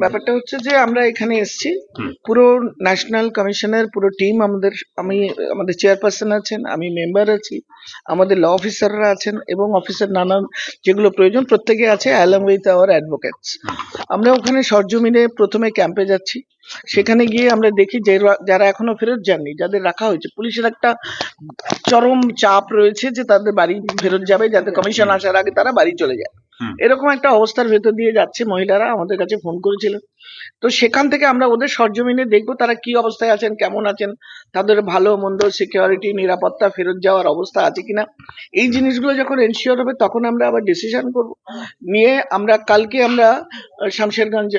ব্যাপারটা হচ্ছে যে আমরা এখানে এসেছি। পুরো ন্যাশনাল কমিশনের পুরো টিম আমাদের আমি আমাদের চেয়ারপারসন আছেন আমি মেম্বার আছি আমাদের ল অফিসাররা আছেন এবং অফিসার নানান যেগুলো প্রয়োজন প্রত্যেকে আছে অ্যালং উইথ আওয়ার অ্যাডভোকেটস। আমরা ওখানে সরজমিনে প্রথমে ক্যাম্পে যাচ্ছি। সেখানে গিয়ে আমরা দেখি যে যারা এখনও ফেরত যাননি যাদের রাখা হয়েছে। পুলিশের একটা চরম চাপ রয়েছে যে তাদের বাড়ি ফেরত যাবে যাতে কমিশন আসার আগে তারা বাড়ি চলে যায়। এরকম একটা অবস্থার ভেতর দিয়ে যাচ্ছে মহিলারা, আমাদের কাছে ফোন করেছিলেন তো সেখান থেকে আমরা ওদের সরজমিনে দেখব তারা কি অবস্থায় আছেন, কেমন আছেন, তাদের ভালো, মন্দ সিকিউরিটি নিরাপত্তা, ফেরত যাওয়ার অবস্থা আছে কিনা। এই জিনিসগুলো যখন এনশিওর হবে, তখন আমরা আবার ডিসিশন করব। নিয়ে আমরা, কালকে আমরা শামশেরগঞ্জ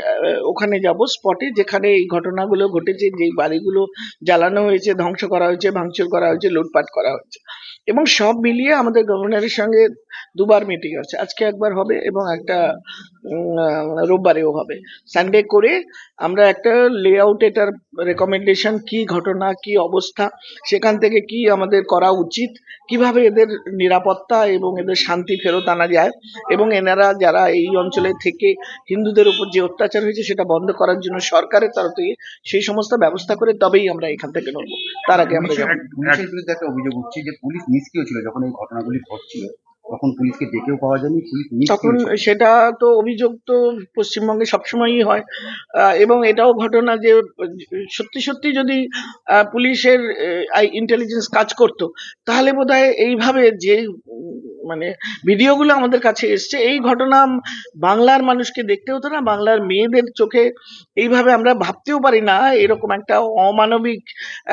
ওখানে যাব স্পটে যেখানে এই ঘটনাগুলো ঘটেছে, যেই বাড়িগুলো জ্বালানো হয়েছে, ধ্বংস করা হয়েছে, ভাঙচুর করা হয়েছে, লুটপাট করা হয়েছে। এবং সব মিলিয়ে আমাদের গভর্নরের সঙ্গে দুবার মিটিং আছে আজকে একবার হবে এবং একটা রোববারেও হবে। সানডে করে আমরা একটা লেআউট এটার রেকমেন্ডেশন কি ঘটনা কি অবস্থা সেখান থেকে কি আমাদের করা উচিত কীভাবে এদের নিরাপত্তা এবং এদের শান্তি ফেরত আনা যায় এবং এনারা যারা এই অঞ্চলে থেকে হিন্দুদের উপর যে অত্যাচার হয়েছে সেটা বন্ধ করার জন্য সরকারের তরফ থেকে সেই সমস্ত ব্যবস্থা করে তবেই আমরা এখান থেকে নড়বো। তার আগে আমরা পুলিশের বিরুদ্ধে একটা অভিযোগ উঠছে যে পুলিশ নিষ্ক্রিয় ছিল যখন এই ঘটনাগুলি ঘটছিল। তখন পুলিশকে ডেকেও পাওয়া যায়নি, পুলিশ তখন সেটা তো অভিযোগ তো পশ্চিমবঙ্গে সবসময়ই হয়। এবং এটাও ঘটনা যে, সত্যি সত্যি যদি পুলিশের ইন্টেলিজেন্স কাজ করতো, তাহলে বোধহয় এইভাবে যে মানে ভিডিওগুলো আমাদের কাছে এসছে। এই ঘটনা বাংলার মানুষকে দেখতে হতো না, বাংলার মেয়েদের চোখে এইভাবে আমরা ভাবতেও পারি না, এরকম একটা অমানবিক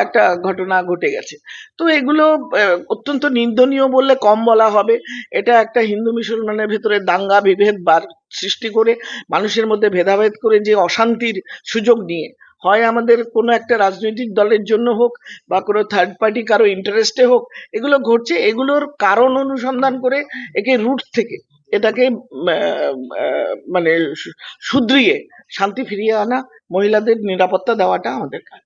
একটা ঘটনা ঘটে গেছে। তো এগুলো অত্যন্ত নিন্দনীয় বললে কম বলা হবে। এটা একটা হিন্দু মুসলমানের ভেতরে দাঙ্গা বিভেদ বার সৃষ্টি করে মানুষের মধ্যে ভেদাভেদ করে যে অশান্তির সুযোগ নিয়ে। হয় আমাদের কোনো একটা রাজনৈতিক দলের জন্য হোক বা কোনো থার্ড পার্টি কারও ইন্টারেস্টে হোক, এগুলো ঘটছে, এগুলোর কারণ অনুসন্ধান করে একে রুট থেকে এটাকে মানে শুধরিয়ে, শান্তি ফিরিয়ে আনা, মহিলাদের নিরাপত্তা দেওয়াটা আমাদের কাজ.